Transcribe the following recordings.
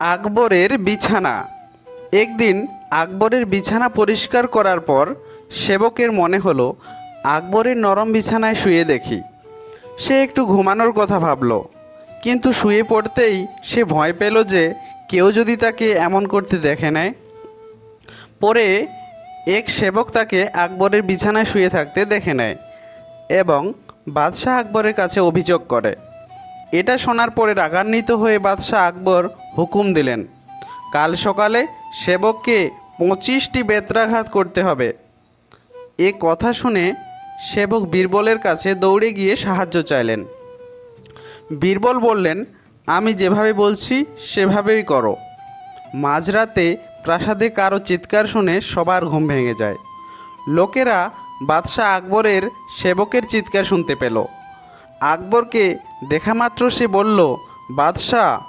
আকবরের বিছানা। একদিন আকবরের বিছানা পরিষ্কার করার পর সেবকের মনে হলো, আকবরের নরম বিছানায় শুয়ে দেখি। সে একটু ঘুমানোর কথা ভাবল, কিন্তু শুয়ে পড়তেই সে ভয় পেল যে কেউ যদি তাকে এমন করতে দেখে নেয়। পরে এক সেবক তাকে আকবরের বিছানায় শুয়ে থাকতে দেখে নেয় এবং বাদশাহ আকবরের কাছে অভিযোগ করে। এটা শোনার পরে রাগান্বিত হয়ে বাদশাহ আকবর হুকুম দিলেন, কাল সকালে সেবককে পঁচিশটি বেত্রাঘাত করতে হবে। এ কথা শুনে সেবক বীরবলের কাছে দৌড়ে গিয়ে সাহায্য চাইলেন। বীরবল বললেন, আমি যেভাবে বলছি, সেভাবেই করো। মাঝরাতে প্রাসাদে কারও চিৎকার শুনে সবার ঘুম ভেঙে যায়। লোকেরা বাদশাহ আকবরের সেবকের চিৎকার শুনতে পেল। আকবরকে দেখা মাত্র সে বলল, বাদশাহ,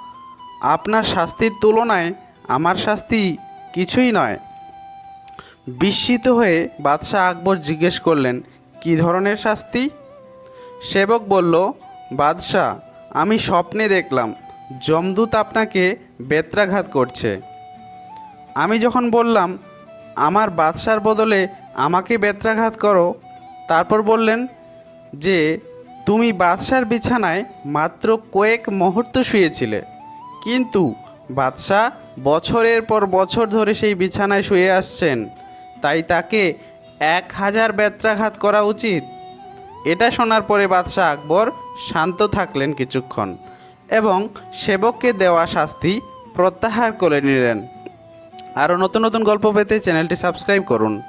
আপনার শাস্তির তুলনায় আমার শাস্তি কিছুই নয়। বিস্মিত হয়ে বাদশাহ আকবর জিজ্ঞেস করলেন, কী ধরনের শাস্তি? সেবক বলল, বাদশাহ, আমি স্বপ্নে দেখলাম যমদূত আপনাকে বেত্রাঘাত করছে। আমি যখন বললাম, আমার বাদশার বদলে আমাকে বেত্রাঘাত করো, তারপর বললেন যে তুমি বাদশার বিছানায় মাত্র কয়েক মুহূর্ত শুয়েছিলে। কিন্তু বাদশাহ বছরের পর বছর ধরে সেই বিছানায় শুয়ে আসছেন। তাই তাকে এক হাজার বেত্রাঘাত করা উচিত। এটা শোনার পরে বাদশাহ আকবর শান্ত থাকলেন কিছুক্ষণ এবং সেবককে দেওয়া শাস্তি প্রত্যাহার করে নিলেন। আরও নতুন নতুন গল্প পেতে চ্যানেলটি সাবস্ক্রাইব করুন।